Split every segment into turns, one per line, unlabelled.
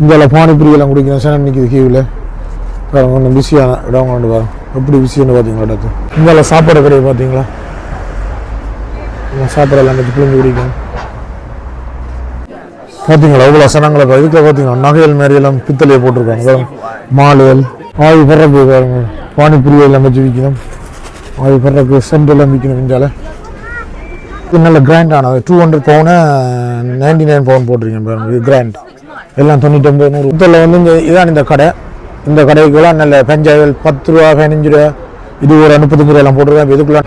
இந்தியாவில் பானிபுரியெல்லாம் குடிக்கிறேன் சார் நிற்கிது கீவில் கொஞ்சம் பிஸியான இடம் கொண்டு வரோம் எப்படி பிஸின்னு பார்த்தீங்களா இடத்து இந்தியாவில் சாப்பாடு கடையை பார்த்தீங்களா சாப்பாடெல்லாம் வச்சு பிள்ளைங்க குடிக்கணும். பார்த்தீங்களா அவ்வளோ சனங்களை இதுக்கு பார்த்தீங்களா நகைகள் மாதிரியெல்லாம் பித்தளையை போட்டிருக்காங்க மாலுகள் ஆவி பறப்பு பாருங்க. பானிபுரியெல்லாம் வச்சு விற்கணும். ஆவி பெறக்கு சென்ட் எல்லாம் விற்கணும் இந்தியாவில் நல்ல கிராண்டானது two hundred pound ninety nine pound போட்டிருக்கேன் பாருங்க இது கிராண்ட் எல்லாம் தொண்ணூற்றொம்பது நூறு. இதில் வந்து இந்த இதான் இந்த கடை. இந்த கடைக்குலாம் நல்ல பெஞ்சாய்கள் பத்து ரூபா பதினஞ்சு ரூபா. இது ஒரு முப்பத்தஞ்சு ரூபாயெல்லாம் எல்லாம் இதுக்குள்ள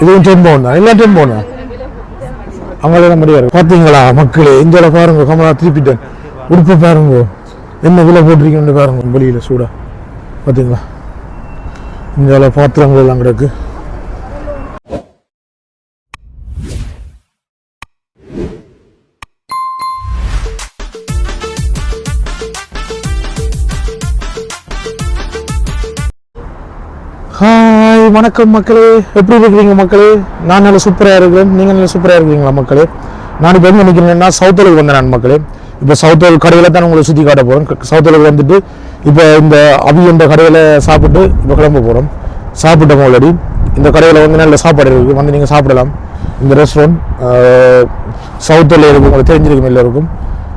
இதுவும் டென் பவுன் தான். எல்லாம் டென் பவுன் தான் அங்கெல்லாம் முடியாது பார்த்தீங்களா மக்களே? இந்தியாவில் பாருங்க கமலா திருப்பிட்டேன். உடுப்பு பாருங்க. என்ன விலை போட்டிருக்கீங்கன்னு பாருங்க. வெளியில் சூடாக பார்த்தீங்களா இந்தியாவில் பாத்திரங்கள் எல்லாம் கிடக்கு. வணக்கம் மக்களே. எப்படி இருக்கிறீங்க மக்களே? நான் நல்ல சூப்பராக இருக்கிறேன். நீங்கள் நல்ல சூப்பராக இருக்கிறீங்களா மக்களே? நான் இப்போ எங்கே நினைக்கிறேன்னா சவுத்தலுக்கு வந்தேன் நான் மக்களே. இப்போ சவுத்தல் கடையில் தான் உங்களை சுற்றி காட்ட போகிறோம் சவுத்தலுக்கு வந்துட்டு இப்போ இந்த அவி என்ற கடையில் சாப்பிட்டு இப்போ கிளம்ப போகிறோம் சாப்பிட்டோம் ஆல்ரெடி இந்த கடையில் வந்து நல்ல சாப்பாடு இருக்குது வந்து நீங்கள் சாப்பிடலாம். இந்த ரெஸ்டாரண்ட் சவுத்தில் இருக்கும் உங்களுக்கு தெரிஞ்சிருக்கும் எல்லோருக்கும்.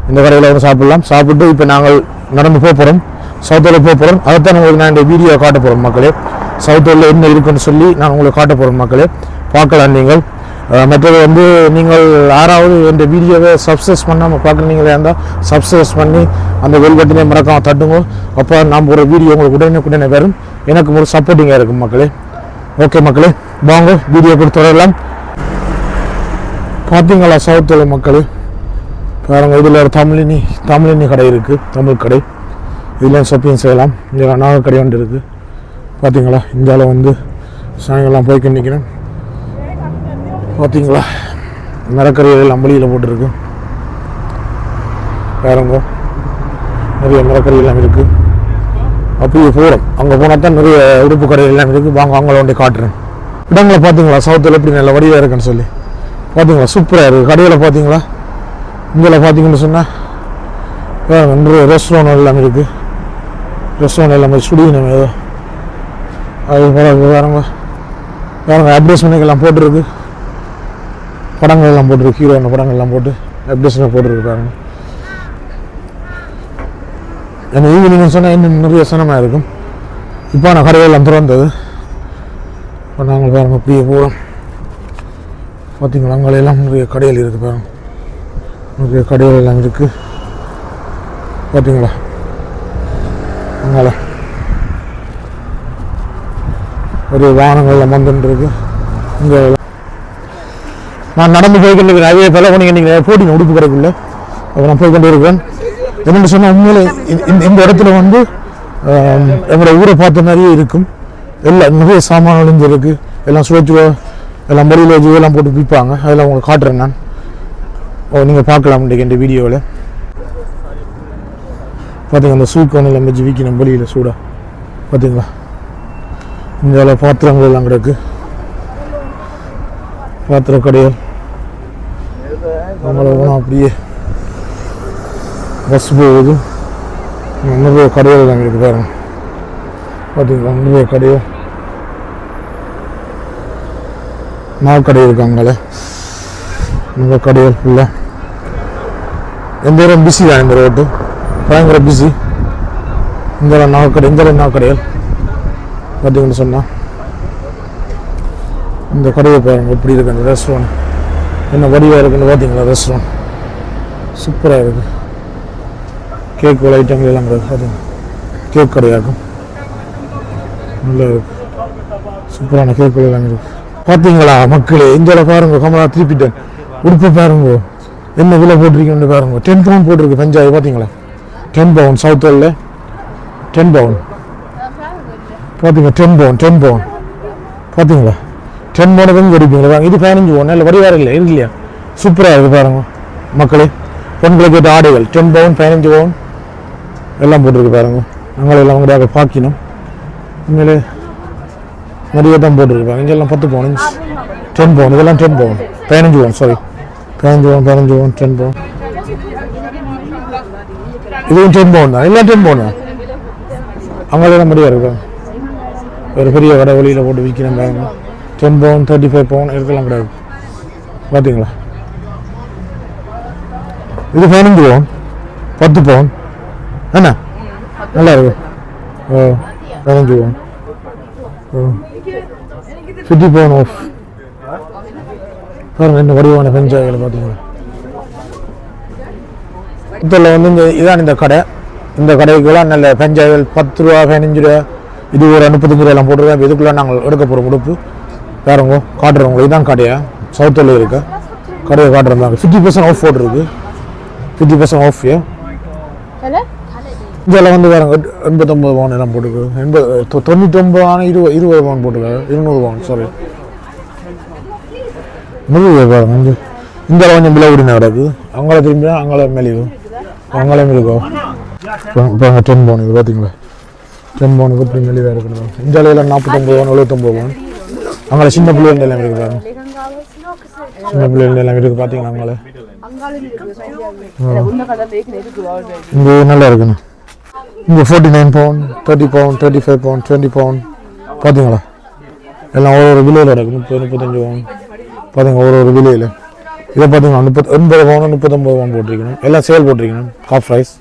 இந்த கடையில் வந்து சாப்பிடலாம். சாப்பிட்டு இப்போ நாங்கள் நடந்து போக போகிறோம் சவுத்தில் போக போகிறோம் அதைத்தான் உங்களுக்கு நான் இந்த வீடியோ காட்ட போகிறோம் மக்களே. சவுத்தில் என்ன இருக்குன்னு சொல்லி நான் உங்களுக்கு காட்ட போகிறேன் மக்களே. பார்க்கலாம் நீங்கள். மற்றது வந்து நீங்கள் யாராவது இந்த வீடியோவை சப்ஸ்கிரைஸ் பண்ணாமல் பார்க்குறீங்களா இருந்தால் சப்ஸ்கிரைஸ் பண்ணி அந்த வெல் மறக்காம தட்டுங்க. அப்போ நாம் ஒரு வீடியோ உங்களுக்கு உடனே உடனே வரும். எனக்கு ஒரு சப்போர்ட்டிங்காக இருக்கும் மக்களே. ஓகே மக்களே வாங்க வீடியோ கொடுத்து தொடரலாம். பார்த்தீங்களா சவுத்தில் மக்களே? பாருங்க இதில் ஒரு தமிழினி தமிழினி கடை இருக்குது தமிழ் கடை. இதில் ஷாப்பிங் செய்யலாம். இங்கே நாகக்கடை ஒன்று இருக்குது பார்த்தீங்களா இந்தியாவில் வந்து சாயங்காலம் போய் நிற்கிறேன் பார்த்தீங்களா மரக்கறிகள் அம்பளியில் போட்டிருக்கு. வேறங்கோ நிறைய மரக்கறி எல்லாம் இருக்குது அப்படியே போகிறோம் அங்கே போனால் தான் நிறைய உடுப்பு கடைகள் எல்லாம் இருக்குது வாங்க அவங்கள ஒன்றை காட்டுறேன். இடங்களை பார்த்தீங்களா சவுத்தில் எப்படி நல்ல வடிவாக இருக்குன்னு சொல்லி. பார்த்தீங்களா சூப்பராக இருக்குது கடையில் பார்த்தீங்களா இந்தியாவில் பார்த்தீங்கன்னு சொன்னால் நிறைய ரெஸ்டாரண்ட் எல்லாம் இருக்குது ரெஸ்டாரண்ட் எல்லாமே சுடியணும் ஏதோ. அது பிறகு வேறங்க வேறங்க அட்வர்டைஸ்மெண்ட்டுக்கெல்லாம் எல்லாம் போட்டிருக்கு. படங்கள் எல்லாம் போட்டிருக்கு ஹீரோயின் படங்கள் எல்லாம் போட்டு அட்வர்டைஸ்மெண்ட் போட்டிருக்கு பாருங்க. ஏன்னா ஈவினிங் சொன்னால் இன்னும் நிறைய சனமாக இருக்கும். இப்போ நான் கடையெல்லாம் திறந்தது. இப்போ நாங்கள் பாருங்க அப்படியே போகிறோம் பார்த்தீங்களா அங்கெல்லாம் நிறைய கடைகள் இருக்குது பாருங்க. நிறைய கடைகள் எல்லாம் இருக்குது பார்த்தீங்களா அங்கே ஒரு வாகனங்கள் அமர்ந்துருக்கு இங்கே நான் நடந்து போய்கிட்டு அதே போல நீங்கள் நீங்கள் போட்டிங்க உடுப்பு கடைக்குள்ள அப்போ நான் போய்கொண்டு இருக்கிறேன். என்னென்னு சொன்னால் உண்மையிலே இந்த- இந்த- இடத்துல வந்து எங்களோட ஊரை பார்த்த மாதிரியே இருக்கும். எல்லாம் நிறைய சாமான்கள் இங்கே இருக்குது எல்லாம் சுழற்சி எல்லாம் மொழியில் வச்சு எல்லாம் போட்டு விற்பாங்க அதெல்லாம் உங்களுக்கு காட்டுறேன் நான். ஓ நீங்கள் பார்க்கலாம் இன்றைக்கு இந்த வீடியோவில் பார்த்தீங்க அந்த சூக்கோனில் எல்லாம் வச்சு விற்கணும் மொழியில் சூடாக பார்த்தீங்களா இந்த பாத்திரங்கள் எல்லாம் கிடக்கு. பாத்திர கடைகள் நம்மளை போனால் அப்படியே பஸ் போகுது. நிறைய கடைகள் எல்லாம் இருக்குது பாருங்க. பார்த்தீங்களா நிறைய கடைகள். மாவு கடை இருக்காங்களே அங்கே நிறைய கடைகள் ஃபுல்லாக எந்த இடம் பிஸி தான் இந்த ரோட்டு பயங்கர பிஸி இந்த நாக்கடை இந்த நாக்கடைகள் பார்த்தீங்கன்னு சொன்னால் இந்த கடையை பாருங்கள் எப்படி இருக்குது அந்த ரெஸ்டாரண்ட் என்ன வடிவாக இருக்குன்னு பார்த்தீங்களா ரெஸ்டாரண்ட் சூப்பராக இருக்குது கேக் ஐட்டங்கள் எல்லாம் கிடையாது. பார்த்தீங்க கேக் கடையாகும் நல்லா இருக்குது சூப்பரான கேக் எல்லாம் இருக்குது பார்த்தீங்களா மக்களே? இந்தியாவில் பாருங்க கமலா திருப்பிட்டேன் உடுப்பு பாருங்க. என்ன விலை போட்டிருக்கீங்கன்னு பாருங்க. டென் பவுன் போட்டிருக்கு பஞ்சாயத்து பார்த்தீங்களா டென் பவுன் சவுத்தில் டென் பவுன் பார்த்தீங்க டென் போன் டென் பவுன் பார்த்தீங்களா டென் பவுனுக்கு எங்கே பாருங்க இது பதினஞ்சு பவுன் இல்லை வடிவார இல்லை இருக்கு இல்லையா? சூப்பராக இருக்குது பாருங்க. மக்களே பெண்களுக்கு ஏற்ற ஆடைகள் டென் பவுன் பதினஞ்சு பவுன் எல்லாம் போட்டிருக்கு பாருங்க. நாங்கள் எல்லாம் அவங்களுடைய பார்க்கணும் உண்மையிலே நிறைய தான் போட்டிருப்பாங்க இங்கெல்லாம் பத்து பவுன் டென் பவுன் இதெல்லாம் டென் பவுன் பதினஞ்சு பவுன் சாரி பதினஞ்சு பவுன் பதினஞ்சு பவுன் டென் பவுன் இதுவும் டென் பவுன் தான். எல்லாம் டென் பவுன் தான். அவங்களே முடியா இருக்கும் ஒரு பெரிய கடை வழியில் போட்டு விற்கிறேன் பாருங்க டென் பவுன் தேர்ட்டி ஃபைவ் பவுன் இருக்கலாம் கிடையாது. பார்த்தீங்களா இது பதினஞ்சு பவுன் பத்து பவுன். என்ன நல்லா இருக்கும் ஓ பதினஞ்சு பவுன். ஓ ஃபிஃப்டி பவுன் ஆஃப் பாருங்க இந்த வடிவான பெஞ்சாய்கள் பார்த்தீங்களா இதில் வந்து இந்த இதான் இந்த கடை. இந்த கடைக்கெல்லாம் நல்ல பெஞ்சாய்கள் பத்து ரூபா பதினஞ்சு ரூபா. இது ஒரு முப்பத்தஞ்சு ரூபாயெல்லாம் போட்டுருக்கோம் இதுக்குள்ளே நாங்கள் எடுக்க போகிற உடுப்பு. பாருங்க காட்டுறவங்க இதுதான் கடையா சவுத்தில் இருக்க. கடையை காட்டுறாங்க ஃபிஃப்டி பர்சன்ட் ஆஃப் போட்டுருக்கு ஃபிஃப்டி பர்சன்ட் ஆஃப் இதில் வந்து பாருங்க எட்- எண்பத்தொம்பது பவுன் எல்லாம் போட்டுருக்கு எண்பது தொ- தொண்ணூத்தொம்பதான இருபது இருபது பவுன் போட்டுருக்காரு இருநூறு பவுன் சாரி முருகை பாருங்க. இங்க இந்த கொஞ்சம் விலை உடின கிடக்கு. அவங்கள திரும்பி அவங்கள மெலிவு அவங்களே மெலிக்கும் இப்போ டென் பவுன் இது பார்த்தீங்களா டென் இப்படி மெலிவாக இருக்கணும் இந்த அளவில் நாற்பத்தொம்பது ரூபா எழுபத்தொம்பது பவுன் அவங்கள சின்ன பிள்ளைங்க எல்லாம் இருக்குது பாருங்க. சின்ன பிள்ளைங்க எல்லாம் இருக்குது பார்த்தீங்களா அவங்கள இங்கே நல்லா இருக்குண்ணா இங்கே ஃபோர்ட்டி நைன் பவுன் தேர்ட்டி பவுன் தேர்ட்டி ஃபைவ் பவுன் டுவெண்ட்டி பவுன் பார்த்தீங்களா எல்லாம் ஒரு ஒரு விலையில் இருக்குது முப்பது முப்பத்தஞ்சு பவுன் பார்த்தீங்க ஒரு ஒரு விலையில். இதை பார்த்தீங்கன்னா முப்பத்தி எண்பது பவுன் முப்பத்தொம்பது பவுன் போட்டிருக்கணும். எல்லாம் சேல் போட்டிருக்கணும். காஃப் ரைஸ்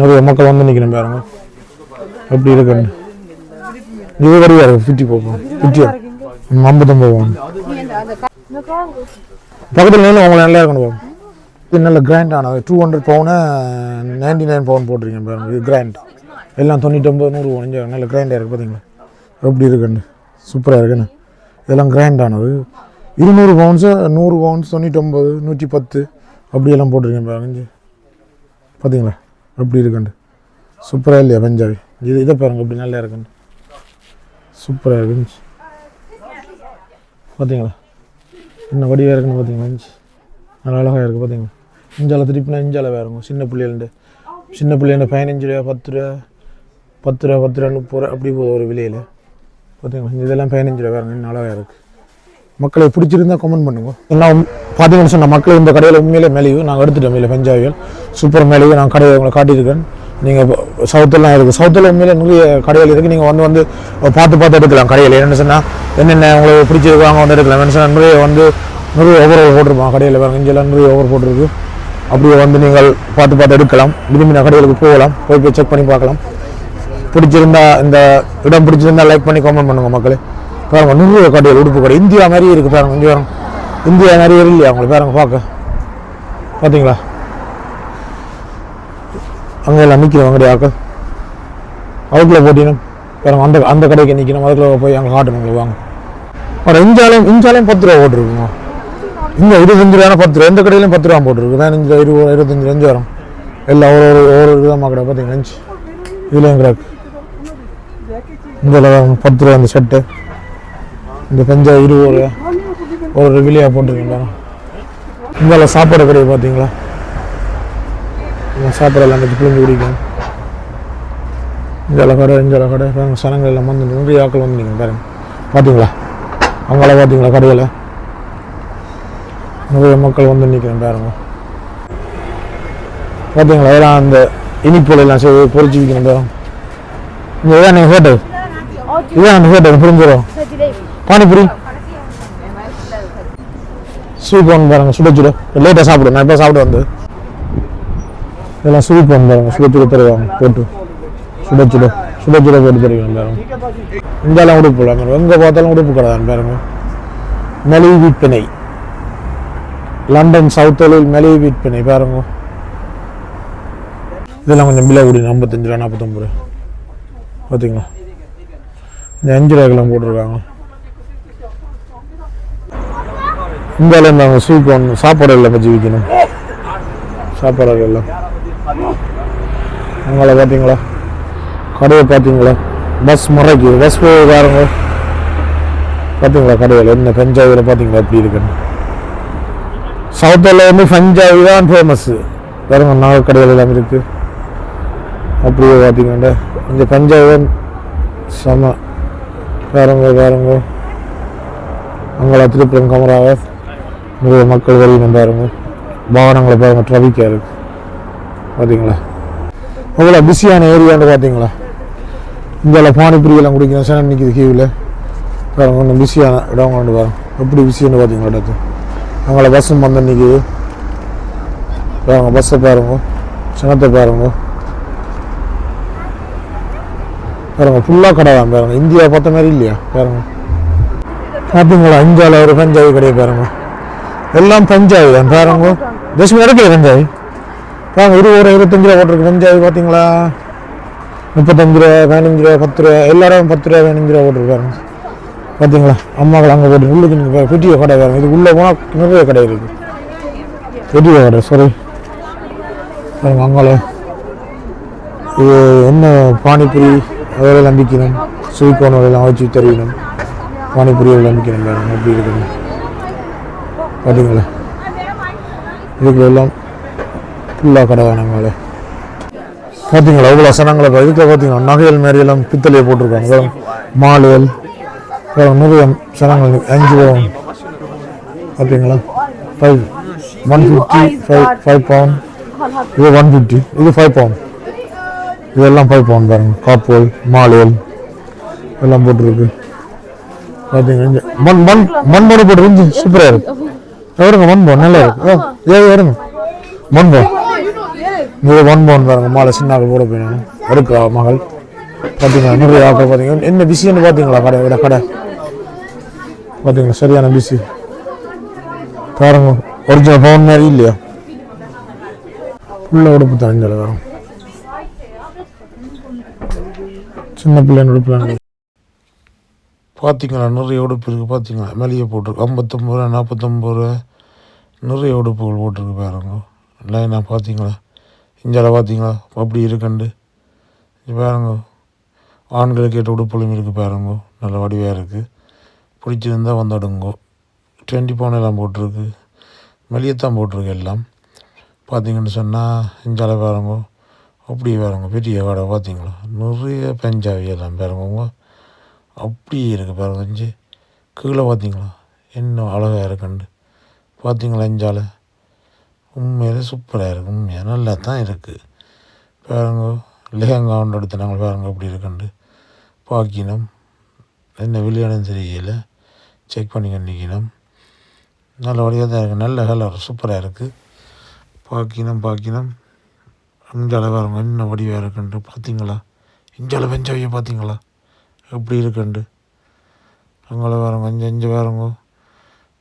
நிறைய மக்கள் வந்து நிற்கணும் பாருங்கள் எப்படி இருக்கு இது வரையா இருக்கு ஃபிஃப்டி போகும். ஃபிஃப்டி ஐம்பத்தொம்பது பவுன் பக்கத்தில் நின்று உங்களை நல்லா இருக்கணும் போகும் இது நல்ல கிராண்ட் ஆனது two hundred pound ninety nine pound போட்டிருக்கீங்க பாருங்க இது கிராண்ட் எல்லாம் தொண்ணூற்றொம்பது நூறு பவுன் நல்ல கிராண்டாக இருக்குது பார்த்தீங்களா எப்படி இருக்குன்னு? சூப்பராக இருக்குன்னு. இதெல்லாம் கிராண்ட் ஆனது. இருநூறு பவுன்ஸு நூறு பவுன்ஸ் தொண்ணூற்றொம்பது நூற்றி பத்து. அப்படியெல்லாம் போட்டிருக்கேன் பாருங்க பார்த்தீங்களா எப்படி இருக்குண்டு சூப்பராக இல்லையா பஞ்சாபி? இது இதை பாருங்கள் இப்படி நல்லா இருக்குன்னு. சூப்பராக இருக்குன்னு பார்த்தீங்களா என்ன வடிவாக இருக்குன்னு பார்த்தீங்களா நல்லா அழகாக இருக்குது பார்த்தீங்களா இஞ்சால திருப்பினா இஞ்சால வேறுங்க சின்ன பிள்ளைகளுண்டு சின்ன பிள்ளைங்க பதினஞ்சு ரூபா பத்து ரூபா பத்து ரூபா பத்து ரூபா முப்பது ரூபா அப்படி போகுது ஒரு விலையில். பார்த்தீங்களா இதெல்லாம் பதினஞ்சு ரூபா வேறுங்க இன்னும் அழகாக இருக்குது மக்களை பிடிச்சிருந்தா கமெண்ட் பண்ணுங்க. எல்லாம் பார்த்தீங்கன்னு சொன்னால் மக்கள் இந்த கடையில் உண்மையிலே மேலேயும் நாங்கள் எடுத்துட்டோம் இல்லை பஞ்சாவியல் சூப்பர் மேலேயும் நான் கடையை உங்களை காட்டியிருக்கேன். நீங்கள் சவுத்தெல்லாம் இருக்குது சவுத்தில் உண்மையில் நிறைய கடைகள் இருக்குது நீங்கள் வந்து வந்து பார்த்து பார்த்து எடுக்கலாம் கடையில் என்னென்னு சொன்னால் என்னென்ன உங்களுக்கு பிடிச்சிருக்கோ அங்கே வந்து எடுக்கலாம். என்ன சொன்னால் நிறைய வந்து நிறைய ஓவர் போட்டிருப்பாங்க. கடையில் வேறு இங்கெல்லாம் நிறைய ஓவர் போட்டிருக்கு. அப்படியே வந்து நீங்கள் பார்த்து பார்த்து எடுக்கலாம். விரும்பின கடைகளுக்கு போகலாம். போய் போய் செக் பண்ணி பார்க்கலாம். பிடிச்சிருந்தா இந்த இடம் பிடிச்சிருந்தா லைக் பண்ணி கமெண்ட் பண்ணுங்க மக்களே. பாருங்கள் நிறைய கடைகள் உடுப்பு கடை. இந்தியா மாதிரியே இருக்குது பாருங்கள் இங்கே வரும் இந்தியா நிறைய இல்லையா அவங்களுக்கு பாருங்கள் பார்க்க. பார்த்தீங்களா? அங்கே எல்லாம் நிற்கிறோம் அங்கடைய ஆக்கள் அதுக்குள்ளே போட்டினும் அந்த அந்த கடைக்கு நிற்கணும் அதுக்குள்ளே போய் அங்கே காட்டணும் உங்களுக்கு வாங்க. அப்புறம் இஞ்சாலையும் இஞ்சாலையும் பத்து ரூபா போட்டிருக்குமா இந்த இருபத்தஞ்சு ரூபா பத்து ரூபா எந்த கடையிலையும் பத்து ரூபா போட்டிருக்கு. பதினஞ்சு இருபது இருபத்தஞ்சு அஞ்சு வரும். எல்லாம் ஒரு ஒரு ஒரு விதமாக கடை பார்த்தீங்கன்னா அஞ்சு இதுலேயும் கிடக்கு இதில் பத்து ரூபா இந்த ஷர்ட்டு. இந்த பஞ்சா இருபது ரூபா. ஒரு ஒரு விலையாக போட்டிருக்கீங்களா பாருங்க. சாப்பாடு கடையை பார்த்தீங்களா சாப்பாடு எல்லாம் வச்சு பிள்ளைங்க குடிக்கும் இந்த கடை இந்த கடை பாருங்க சனங்கள் எல்லாம் வந்து நிறைய ஆக்கள் வந்து நீங்கள் பாருங்க. பார்த்தீங்களா? அவங்கள பார்த்தீங்களா கடையில்? நிறைய மக்கள் வந்து நிற்கிறேன் பாருங்க. பார்த்தீங்களா? இதெல்லாம் அந்த இனிப்புல எல்லாம் செய்து பொறிச்சு விற்கணும் பாருங்க. இங்கே இதான் நீங்கள் ஹோட்டல் இதான் அந்த ஹோட்டல் புரிஞ்சிடும் பானிபுரி. சூப்பர் பாருங்க சுட சுட. லேட்டாக சாப்பிடும் நான் இப்போ சாப்பிட வந்து இதெல்லாம் ஸ்வீட் ஒன் பாருங்க. சுட சுட தருவாங்க. போட்டு. சுட சுட. சுட சுட போட்டு தருவாங்க பாருங்க. இங்கெல்லாம் உடுப்பு இல்லாமல் எங்கே பார்த்தாலும் உடுப்பு கடை தான் பாருங்க. மலிவு விற்பனை. லண்டன் சவுத்தலில் மலிவு விற்பனை பாருங்க. இதெல்லாம் கொஞ்சம் விலை கூடி ஐம்பத்தஞ்சு ரூபா நாற்பத்தொம்பது ரூபா. பார்த்தீங்களா இந்த அஞ்சு ரூபாய்க்கெல்லாம் போட்டிருக்காங்க. இந்தியாவில் நாங்கள் ஸ்வீட் ஒன்று சாப்பாடு எல்லாம் வச்சு விற்கணும் சாப்பாடு எல்லாம். அவங்கள பார்த்தீங்களா? கடையை பார்த்தீங்களா? பஸ் முறைக்கு பஸ் போகாரங்க பார்த்தீங்களா கடையில்? என்ன பஞ்சாபில் பார்த்தீங்களா எப்படி இருக்குன்னு? சவுத்தில் வந்து பஞ்சாபி தான் ஃபேமஸ்ஸு பாருங்க நாகர் கடைகள் எல்லாம் இருக்குது அப்படியே பார்த்தீங்கன்னா இந்த பஞ்சாபி தான் செம. பாருங்க பாருங்க. அங்கே திருப்பம் கமராவை நிறைய மக்கள் வரையும் பாருங்க. வாகனங்களை பாருங்க ட்ராஃபிக்காக இருக்குது பார்த்தீங்களா அவ்வளோ பிஸியான ஏரியான்னு பார்த்தீங்களா இந்தியாவில் பானிப்பிரியெல்லாம் குடிக்கிறோம். சேனல் நிற்கிது கீவில் பாருங்க கொஞ்சம் பிஸியான இடம் கொண்டு வரோம் எப்படி பிஸின்னு பார்த்தீங்களா இடத்து அவங்கள பஸ்ஸும் வந்து நிற்கிது பாருங்க பஸ்ஸை பாருங்க. சனத்தை பாருங்க. பாருங்க ஃபுல்லாக கடை தான் பாருங்க. இந்தியா பார்த்த மாதிரி இல்லையா? பாருங்க. பார்த்தீங்களா இந்தியாவில் ஒரு பஞ்சாயி கடையை பாருங்க. எல்லாம் பஞ்சாயி தான் பாருங்க. தசமி இடத்துல பஞ்சாயி பாருங்க இருபது ரூபா இருபத்தஞ்சு ரூபா போட்டிருக்கு பஞ்சாயி பார்த்தீங்களா முப்பத்தஞ்சு ரூபா பதினஞ்சு ரூபா பத்து ரூபா எல்லாரும் பத்து ரூபா பதினஞ்சு ரூபா போட்டிருக்காருங்க பார்த்தீங்களா அம்மாக்கள் அங்கே போட்டு உள்ளுக்கு நீங்கள் பெரிய கடை பாருங்க. இது உள்ளே போனால் நிறைய கடை இருக்குது பெரிய கடை சாரி பாருங்க அங்கால இது என்ன பானிபூரி? அதெல்லாம் நம்பிக்கணும் ஸ்வீட் எல்லாம் வச்சு தெரியணும் பானிபூரி நம்பிக்கணும் பாருங்க. எப்படி இருக்குது பார்த்தீங்களா இதுக்குள்ள எல்லாம் ஃபுல்லாக கடை பார்த்தீங்களா அவ்வளோ சனங்களை பா- பார்த்தீங்களா நகைகள் மாரியெல்லாம் பித்தளையை போட்டிருக்காங்க. பாருங்க. மாலைகள் பாருங்க, நிறைய சனங்கள் அஞ்சு பவுன். பார்த்தீங்களா five one fifty five five பவுன் இது ஒன் ஃபிஃப்டி இது ஃபைவ் பவுன் இதெல்லாம் ஃபைவ் பவுன் பாருங்க. காப்போல் மாலையல் எல்லாம் போட்டிருக்கு. பார்த்தீங்க மண் மண் மண் போன போட்டுருக்கு. சூப்பராக இருக்கு. வருங்க மண் போன் நல்லா இருக்கு. ஓ ஏ வருங்க மண் போன் இது ஒன் பவுன் பாருங்க மாலை சின்னாக்கள் கூட போயிடும் எடுக்கிறா மகள். பார்த்தீங்களா நிறைய ஆக்கள் பார்த்தீங்கன்னா என்ன பிஸின்னு பார்த்தீங்களா கடை விட கடை. பார்த்தீங்களா சரியான பிஸி பாருங்க. ஒரிஜினல் பவுன் மாதிரி இல்லையா? உள்ள உடுப்பு தான் வரும் சின்ன பிள்ளைங்க உடுப்பு பார்த்தீங்களா நிறைய உடுப்பு இருக்குது பார்த்தீங்களா மேலேயே போட்டிருக்கு. ஐம்பத்தொம்பது ரூபா நாற்பத்தொம்பது ரூபா. நிறைய உடுப்புகள் போட்டிருக்கு பாருங்க. லைனாக பார்த்தீங்களா இந்தியாவில் பார்த்தீங்களா அப்படி இருக்குண்டு. பாருங்க. ஆண்களுக்கு ஏற்ற உடுப்புகளும் இருக்குது பாருங்க. நல்ல வடிவாக இருக்குது பிடிச்சிருந்தா வந்துடுங்கோ. டுவெண்ட்டி பவுன் எல்லாம் போட்டிருக்கு. வெளியத்தான் போட்டிருக்கு எல்லாம். பார்த்தீங்கன்னு சொன்னால் இந்தியாவில் பாருங்க. அப்படி பாருங்க. பெரிய கடை பார்த்தீங்களா நிறைய பஞ்சாபி எல்லாம் பாருங்க. உங்க அப்படியே இருக்குது பாருங்க. இஞ்சி. கீழே பார்த்தீங்களா என்ன அழகாக இருக்குண்டு. பார்த்தீங்களா இஞ்சால? உண்மையிலே சூப்பராக இருக்குது உண்மையாக நல்லா தான் இருக்குது பாருங்க லெஹங்கா ஒன்று எடுத்து நாங்கள் பாருங்க எப்படி இருக்குண்டு பாக்கினோம். என்ன விளையாடும் தெரியல. செக் பண்ணி கண்டிக்கணும் நல்ல வழியாக தான் இருக்குது நல்ல கலர் சூப்பராக இருக்குது பாக்கினம் பாக்கினம். இஞ்சால பாருங்க என்ன வடிவாக இருக்குண்டு பார்த்தீங்களா இஞ்சால வெஞ்சவையை பார்த்தீங்களா எப்படி இருக்குண்டு அங்கே பாருங்க இஞ்சு இஞ்சு பாருங்க.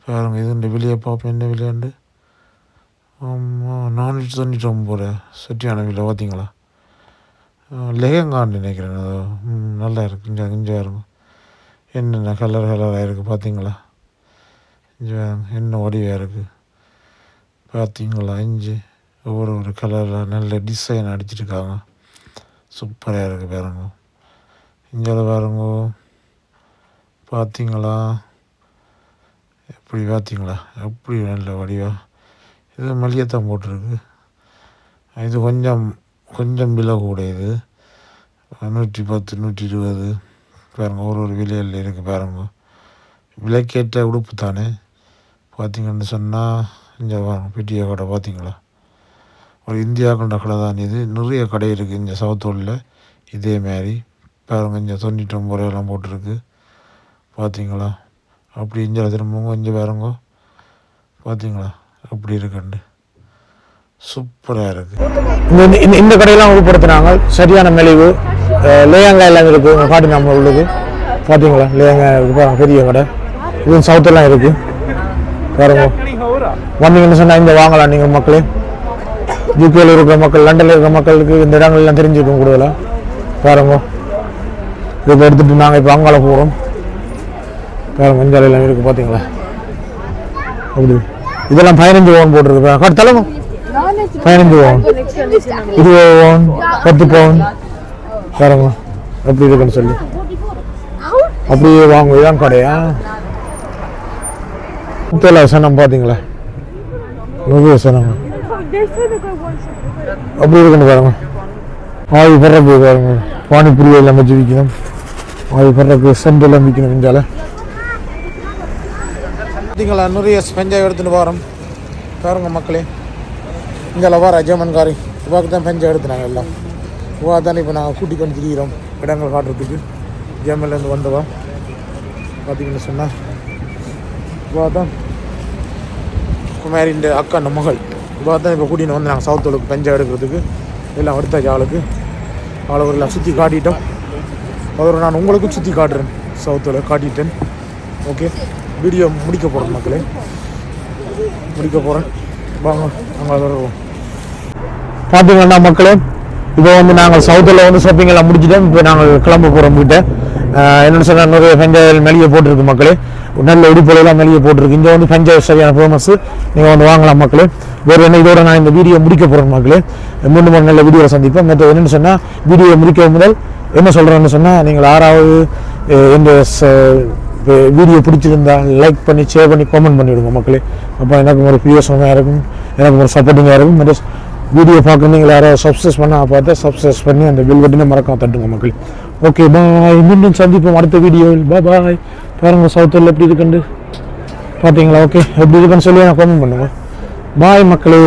பாருங்க இது இந்த வெளியே பார்ப்போம் என்ன விளையாண்டு ஆமாம் நானூற்றி தொண்ணூற்றி ஒம்பது ரூபா செட்டியான பார்த்தீங்களா லெஹங்கான்னு நினைக்கிறேன். அது ம், நல்லா இருக்குது இங்கே இங்கே இருக்கும். என்னென்ன கலர் கலராக இருக்குது பார்த்தீங்களா இங்கே என்ன வடிவாக இருக்குது பார்த்தீங்களா இஞ்சி ஒவ்வொரு ஒரு கலரில் நல்ல டிசைன் அடிச்சிருக்காங்க. சூப்பராக இருக்குது பாருங்க. இங்கே பாருங்க. பார்த்தீங்களா எப்படி பார்த்தீங்களா எப்படி நல்ல வடிவாக இது மல்லிகைத்தான் போட்டிருக்கு. இது கொஞ்சம் கொஞ்சம் விலை கூடையது. நூற்றி பத்து நூற்றி இருபது பாருங்க ஒரு ஒரு விலையில் இருக்குது பாருங்க. விலைக்கேற்ற உடுப்பு தானே. பார்த்தீங்கன்னு சொன்னால் இங்கே பாருங்க கடை பார்த்தீங்களா? ஒரு இந்தியா கொண்ட கடை தான் இது. நிறைய கடை இருக்குது இங்கே சவுத்தூரில் இதே மாதிரி. பாருங்க இங்கே தொண்ணூற்றி ஒம்பது ரூபாயெல்லாம் போட்டிருக்கு. பார்த்தீங்களா? அப்படி இங்கே திரும்பவும் இங்கே பாருங்க. பார்த்தீங்களா? அப்படி இருக்குண்டு. சூப்பராக இருக்குது இந்த இந்த இந்த கடையெல்லாம் உட்படுத்தினாங்க சரியான மெலிவு. லேயங்கா எல்லாம் இருக்குது உங்கள் காட்டு நம்ம உள்ளது பார்த்தீங்களா லேயங்கா இருக்கு? பெரிய கடை. இது சவுத்தெல்லாம் இருக்குது பாருங்க. வந்தீங்கன்னு சொன்னால் இங்கே வாங்கலாம் நீங்கள் மக்களே. யூகேயில் இருக்கிற மக்கள் லண்டனில் இருக்கிற மக்களுக்கு இந்த இடங்கள்லாம் தெரிஞ்சுக்கும் கூடுதலாக பாருங்க. இதை எடுத்துகிட்டு நாங்கள் இப்போ அங்கால போகிறோம் பாருங்க இந்த இருக்குது பார்த்தீங்களா அப்படி. இதெல்லாம் பதினஞ்சு ஓன் போட்டிருக்கு காட்டு தலைமை. பதினஞ்சு ஓன் இருபது ஓன் பத்து பவுன். பாருங்க எப்படி இருக்குன்னு சொல்லி. அப்படியே வாங்க இதான் கடையா? முத்தல வசனம் பார்த்தீங்களா? நூறு வசனம். அப்படி இருக்குன்னு பாருங்க. ஆவி படுறப்ப பாருங்க. பானிபூரி எல்லாம் வச்சு விற்கணும் ஆவி படுறப்ப சென்ட் எல்லாம் விற்கணும் இஞ்சால பார்த்தீங்களா நிறைய ஸ்பெஞ்சாக எடுத்துன்னு போகிறோம் பாருங்க மக்களே. இங்கே லவாரா காரி இவாக்கு தான் பெஞ்சை எடுத்துனாங்க எல்லாம். இவா தானே இப்போ நாங்கள் கூட்டி கொண்டு திரிகிறோம் இடங்கள் காட்டுறதுக்கு. ஜெர்மன்லேருந்து வந்தவா பார்த்தீங்கன்னு சொன்னால் இவா தான் குமாரின் அக்கா அந்த மகள். இவா தான் இப்போ கூட்டின்னு வந்து நாங்கள் சவுத்தோளுக்கு பெஞ்சை எடுக்கிறதுக்கு. எல்லாம் எடுத்தாச்சு ஆளுக்கு ஆளுக்கு எல்லாம் சுற்றி காட்டிட்டோம். அவர் நான் உங்களுக்கும் சுற்றி காட்டுறேன். சவுத்தில் காட்டிட்டேன். ஓகே வீடியோ முடிக்க போகிறேன் மக்களே. முடிக்க போகிறேன் வாங்க நாங்கள் வருவோம். பார்த்தீங்கன்னா மக்களே இப்போ வந்து நாங்கள் சவுத்தில் வந்து ஷாப்பிங் எல்லாம் இப்போ நாங்கள் கிளம்ப போகிறோம் வீட்டை என்னென்னு சொன்னால் நிறைய பெஞ்சாயில் மெளிகை போட்டிருக்கு மக்களே. நல்ல உடுப்புலாம் மெளிகை போட்டிருக்கு. இங்கே வந்து பெஞ்சாயில் சரியான ஃபேமஸ் நீங்கள் வந்து வாங்கலாம் மக்களே. வேறு என்ன இதோட நான் இந்த வீடியோ முடிக்க போகிறேன் மக்களே. மூணு மணி நல்ல வீடியோவை சந்திப்போம். மற்ற என்னென்னு சொன்னால் வீடியோ முடிக்க முதல் என்ன சொல்கிறேன்னு சொன்னால் நீங்கள் ஆறாவது அஹ், இப்போ வீடியோ பிடிச்சிருந்தா லைக் பண்ணி ஷேர் பண்ணி காமெண்ட் பண்ணிவிடுங்க மக்களே. அப்போ எனக்கு ஒரு பிரியோசனமாக இருக்கும். எனக்கு ஒரு சப்போர்ட்டிங்காக இருக்கும். மற்ற வீடியோ பார்க்க நீங்கள் யாராவது சப்ஸ்கிரைஸ் பண்ணால் பார்த்தா சப்ஸ்கிரைஸ் பண்ணி அந்த பில் பட்டனை மறக்காம தட்டுங்க மக்கள். ஓகே பாய் மீண்டும் சந்திப்போம் அடுத்த வீடியோவில் பா பாய் பாருங்கள் சவுத்தில் எப்படி இருக்குண்டு பார்த்தீங்களா? ஓகே எப்படி இருக்குன்னு சொல்லி நான் காமெண்ட் பண்ணுங்க. பாய் மக்களே.